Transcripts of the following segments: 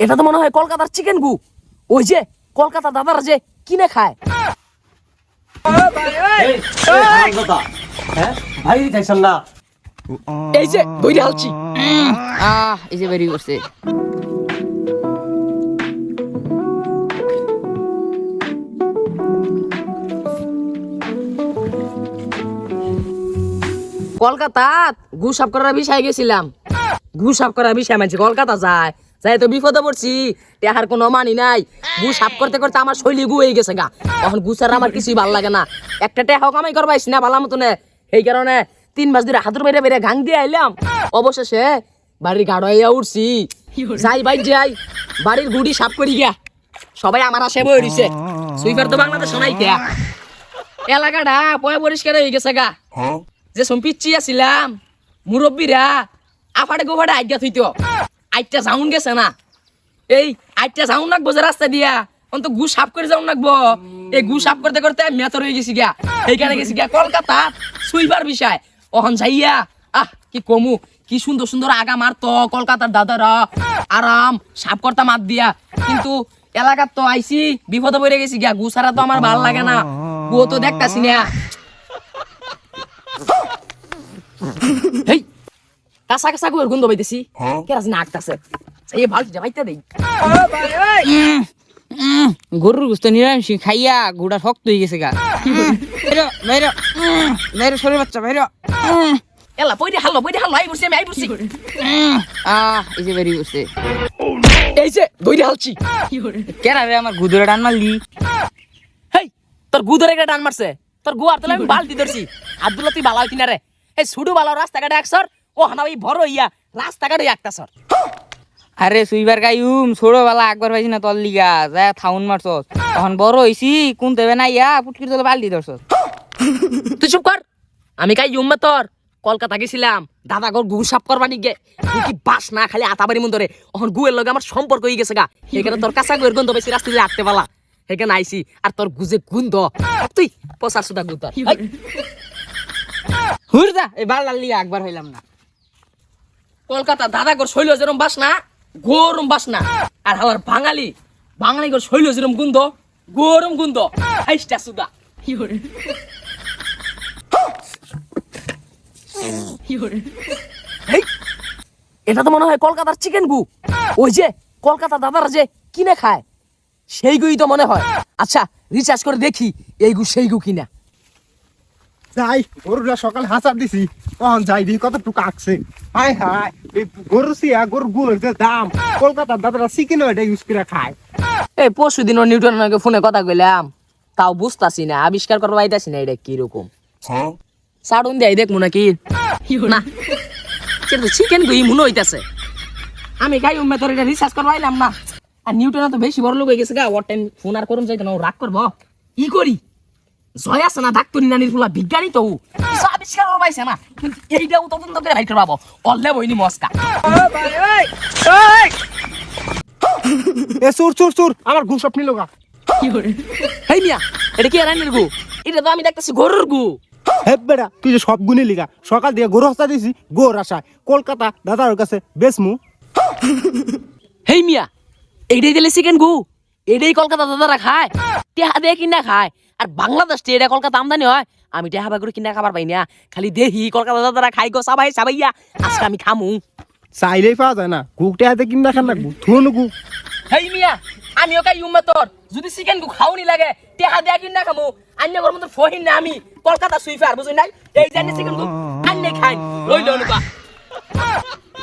এটা তো মনে হয় কলকাতার চিকেন গু। ওই যে কলকাতা দাদারা যে কিনে খায়। হ্যাঁ? ভাই যাইছেন না। এই যে দইরে হালছি আহ এই যে বেরিয়ে করছে কলকাতা গু সাফ করার বিষয়ে গেছিলাম। গু সাফ করার বিষয় মানছি কলকাতা যায়। যাই তো বিপদে পড়ছি, টেহার কোনো মানি নাই। গু সাফ করতে করতে আমার শৈলী গু হয়ে গেছে গা। তখন গুছার আমার কিছুই ভালো লাগে না। একটা টেহাও কামাই করবাইস না, ভালো মতনে এই কারণে তিন মাস ধরে হাতের বাইরে বাইরে গাং দিয়ে আইলাম। অবশেষে বাড়ির গাড়াইয়া উঠছি। যাই ভাই যাই, বাড়ির গুড়ি সাফ করি গিয়া। সবাই আমার আসে বই রইছে। সুইপার তো বাংলাদেশ নাই কে? এলাকাটা পয়া পরিষ্কার হয়ে গেছে গা। যে সম্পিচ্ছি আছিলাম মুরব্বীরা আফাড়ে গোফাড়ে আইগা থইতো আইটা যাউন গেছে না। এই আইটা যাউন নাকবো যে রাস্তা দিয়া। অন্ত গু সাফ করে যাউন নাকবো এই গু সাফ করতে করতে মেতর হয়ে গেছি গিয়া। এইখানে গেছি গিয়া কলকাতা সুইবার বিষয়। অহন যাইয়া আহ, কি কমু, কি সুন্দর সুন্দর আগা মারতো কলকাতার দাদারা আরাম সাফ করতে মাত দিয়া। কিন্তু এলাকার তো আইছি, বিপদে পড়ে গেছি গিয়া। গু ছাড়া তো আমার ভালো লাগে না। গু তো দেখতাছি না। হেই কাঁচা কাঁচা গুয়ের গন্ধ পাইতেছি কেরা জানি আটতাছে এই বালতিটা বাইতে দেই। গরুর গুস্ত নিরামিষ খাইয়া গুড়া শক্ত হয়ে গেছে গা। বাইরে বাইরে সরে বাচ্চা বাইরে। এলা পইরে হালো পইরে হালো আই বসছি আমি আই উম, আহ এই যে বেরিয়ে করছে এই যে দইরে হালছি। কেরা? রে আমার গুদরে ডান মারলি। হেই তোর গু ধরে টান মারছে? তোর গু আর তাহলে আমি বালতি ধরছি। আব্দুল্লাহ তুই বালা কিনারে এই সুডু বালা রাস্তাঘাটে একসর ও হানা ওই বড় ইয়া রাস্তাঘাটে একটা সর। আরে সুইবার গাইউম ছোড়ো বেলা একবার পাইছি না তোর লিগা যা থাউন মারছ তখন বড় হইছি, কোন দেবে না ইয়া, পুটকির তোলে বালতি ধরছ তুই চুপ কর, আমি কাই ইউম্মে তোর? কলকাতা গেছিলাম, দাদা গর গু সাপ করবা নিগে। কি বাস না খালি আতাবাড়ি মন ধরে এখন গুয়ের লগে আমার সম্পর্ক হয়ে গেছে গা। এখানে তোর কাঁচা গুয়ের গন্ধ বেশি রাস্তা দিয়ে আটতে পালা এখানে আইছি, আর তোর গুজে গুন্ধ তুই, পচার সুদা গুন্ধ হুর যা এই বাল লিগা একবার হইলাম না। কলকাতা দাদা গর শৈল যেরম বাস না গরম বাস না। আর আমার বাঙালি বাঙালি গর শৈল যেরম গুন্ধ গরম হাইস্টা সুদা। হেই, এটা তো মনে হয় কলকাতার চিকেন গু। ওই যে কলকাতা দাদারা যে কিনে খায় সেই গুই তো মনে হয়। আচ্ছা রিচার্জ করে দেখি এই গু সেই গু কিনা। যাই গরুটা সকালে হাসার দিছি। তখন যাই দিই কতটুকু আঁকছে হাই হাই এই গরু সিয়া গরু গুলোর যে দাম। কলকাতার দাদারা চিকেন এটা ইউজ করে খায়। এই পরশু দিন নিউটন ফোনে কথা কইলাম। তাও বুঝতাছি না আবিষ্কার করব পাইতাছি না এটা কীরকম। সাড়ুন দেয় দেখব নাকি? না। সেটা তো চিকেন গুই মনে হইতাছে। আমি গাই উম্মে তোর এটা রিসার্চ করব আইলাম না। আর নিউটন তো বেশি বড় লোক হয়ে গেছে গা ওর টাইম ফোন আর করুন যাইতো না ও রাগ করব। ই করি? জয় আছে না ডাক্তারি নানির বিজ্ঞানী তো। কিছু আবিষ্কার পাইছে না কিন্তু এইটাও তদন্ত করে করব। অল্লে বইনি মস্কা। এ চুর চুর চুর আমার ঘুষ সব নিল গা। হেই মিয়া এটা কি রান্নার গু? এটা তো আমি দেখতেছি গরুর গু। তুই যে সব গুনে লিগা সকাল দিয়ে গরু হাসা দিছি গোর আশায়। কলকাতা দাদার কাছে বেসমু। হেই মিয়া এইটাই দিলে চিকেন গু এটাই কলকাতা দাদারা খায় টেহা দিয়ে কিনা খায়। আর বাংলাদেশ থেকে এটা কলকাতা আমদানি হয়। আমি টেহা বাগুর কিনা খাবার পাই না খালি দেহি কলকাতা দাদারা খাই গো সাবাই সাবাইয়া। আজকে আমি খামু। চাইলেই পাওয়া যায় না। গুকটে হাতে কিনা খান লাগবো। থুন গু। হেই মিয়া আমিও কাই ইউম্মে তোর। যদি চিকেন গু খাওনি লাগে টেহা দিয়ে কিনা খামু। আন্য ঘর মতো ফহিন না আমি। কলকাতা সুইফার বুঝুন নাই? এই জানি চিকেন গু আন্নে খাই। রইল অনুপা।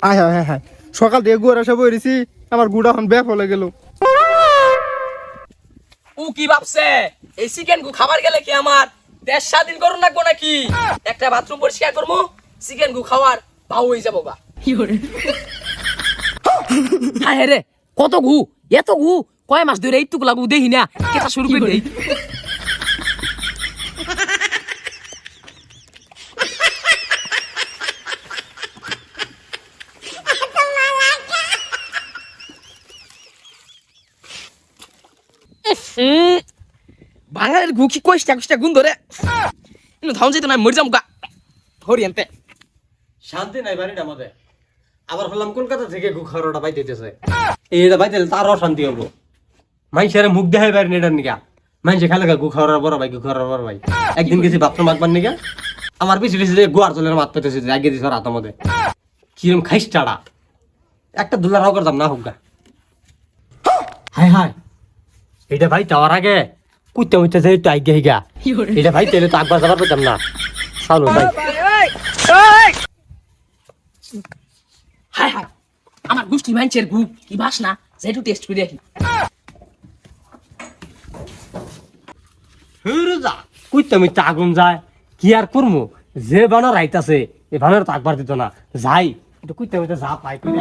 আয় হায় হায় হায় সকাল দিয়ে গোর আসা বইরেছি। আমার গুড়া এখন ব্যাপ হলে গেল। ও কি ভাবছে? এই চিকেন গু খাবার গেলে কি আমার দেশ স্বাধীন করুন লাগবো নাকি? একটা বাথরুম পরিষ্কার করব চিকেন গু খাওয়ার ভাও হয়ে যাব গা। হ্যাঁ রে কত ঘু? এত ঘু? কয় মাস ধরে এইটুকু লাগু দেখি না কেটা শুরু করে দেই? বাঙালির গু কি কইস্টা কইস্টা গুণ ধরে ইনো ধাউন মরে যাম শান্তি নাই বাড়িটা মধ্যে আবার হলাম কলকাতা থেকে গুখারোটা বাইতে দিতেছে এইটা বাইতে তারও শান্তি হব মানুষের মুখ দেখাই বাইরে নেটার নিকা মানুষে খালে ভাই একদিন গেছি বাথরুম মাখবার নিকা আমার পিছু পিছু গোয়ার চলের মাত পেতেছে আগে রাত আমাদের কিরম খাইস টাড়া একটা দুলার করতাম না হোক হাই হাই এটা ভাই যাওয়ার আগে কুইতে মুইতে যাই তো হিগা। এটা ভাই তেলে তো আকবার যাবার পেতাম না। চালু ভাই। Hi hi. আমার মাইনছের গু কি বাস না? যেটু টেস্ট করে দেখি। কুইতে আগুন যায় কি আর করব যে বানর রাইতাছে এ বানর তো আকবার দিত না। যাই এটা কুইতে যা পাই কই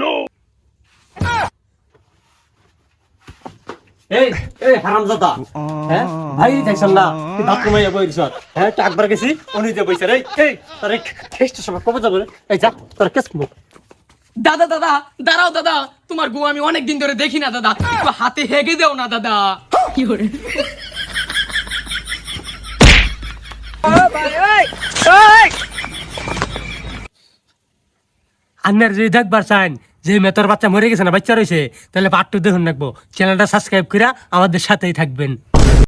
নাই এই এই হারামজাদা। হ্যাঁ? ভাই দেখছেন না? তুই বই হ্যাঁ তো একবার গেছি উনি যে বইছে রে এই তোর কবে যাবে এই যা তোর কেস মুখ। দাদা দাদা দাঁড়াও দাদা। তোমার গু আমি অনেক দিন ধরে দেখি না দাদা। একটু হাতে হেগে দেও না দাদা। কি করে আন্নার যদি দেখবার চান যে মেতর বাচ্চা মরে গেছে না, বাচ্চা রয়েছে, তাহলে পার্ট টু দেখুন রাখব চ্যানেলটা সাবস্ক্রাইব করে আমাদের সাথেই থাকবেন।